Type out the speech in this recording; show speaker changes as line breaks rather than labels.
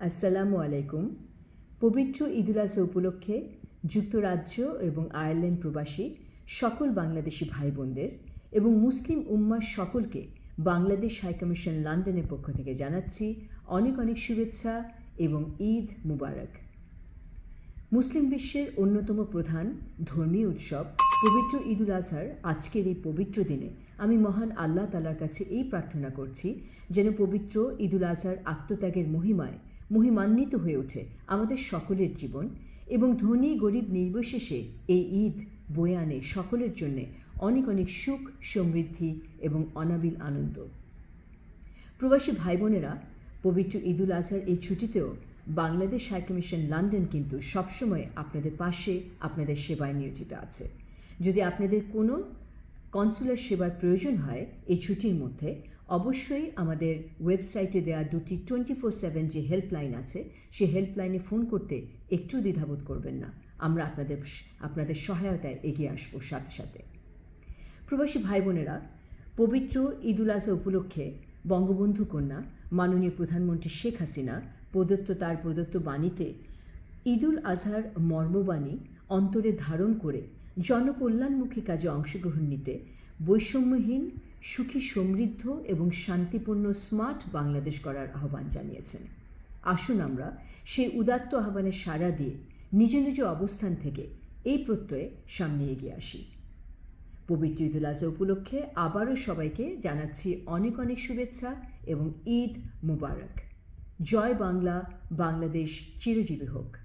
আসসালামু আলাইকুম। পবিত্র ঈদুল আজহা উপলক্ষে যুক্তরাজ্য এবং আয়ারল্যান্ড প্রবাসী সকল বাংলাদেশি ভাই বোনদের এবং মুসলিম উম্মার সকলকে বাংলাদেশ হাইকমিশন লন্ডনের পক্ষ থেকে জানাচ্ছি অনেক অনেক শুভেচ্ছা এবং ঈদ মুবারক। মুসলিম বিশ্বের অন্যতম প্রধান ধর্মীয় উৎসব পবিত্র ঈদুল আজহার আজকের এই পবিত্র দিনে আমি মহান আল্লাহ তালার কাছে এই প্রার্থনা করছি যেন পবিত্র ঈদুল আজহার আত্মত্যাগের মহিমায় মহিমান্বিত হয়ে ওঠে আমাদের সকলের জীবন এবং ধনী, গরিব, নির্বিশেষে এই ঈদ বয়ে আনে সকলের জন্যে অনেক অনেক সুখ, সমৃদ্ধি এবং অনাবিল আনন্দ। প্রবাসী ভাই বোনেরা পবিত্র ঈদুল আজহার এই ছুটিতেও বাংলাদেশ হাইকমিশন লন্ডন কিন্তু সবসময় আপনাদের পাশে, আপনাদের সেবায় নিয়োজিত আছে। যদি আপনাদের কোনো কনসুলার সেবার প্রয়োজন হয় এই ছুটির মধ্যে, অবশ্যই আমাদের ওয়েবসাইটে দেওয়া দুটি টোয়েন্টি ফোর সেভেন যে হেল্পলাইন আছে, সে হেল্পলাইনে ফোন করতে একটু দ্বিধাবোধ করবেন না। আমরা আপনাদের আপনাদের সহায়তায় এগিয়ে আসব সাথে সাথে। প্রবাসী ভাই বোনেরা পবিত্র ঈদুল আজহা উপলক্ষে বঙ্গবন্ধু কন্যা, মাননীয় প্রধানমন্ত্রী শেখ হাসিনা, প্রদত্ত তার প্রদত্ত বাণীতে ঈদুল আজহার মর্মবাণী অন্তরে ধারণ করে জনকল্যাণমুখী কাজে অংশগ্রহণ নিতে বৈষম্যহীন, সুখী সমৃদ্ধ এবং শান্তিপূর্ণ স্মার্ট বাংলাদেশ গড়ার আহ্বান জানিয়েছেন। আসুন আমরা সেই উদাত্ত আহ্বানের সাড়া দিয়ে নিজ নিজ অবস্থান থেকে এই প্রত্যয়ে সামনে এগিয়ে আসি। পবিত্র ঈদুল আজহা উপলক্ষে আবারও সবাইকে জানাচ্ছি অনেক অনেক শুভেচ্ছা এবং ঈদ মুবারক। জয় বাংলা, বাংলাদেশ চিরজীবী হোক।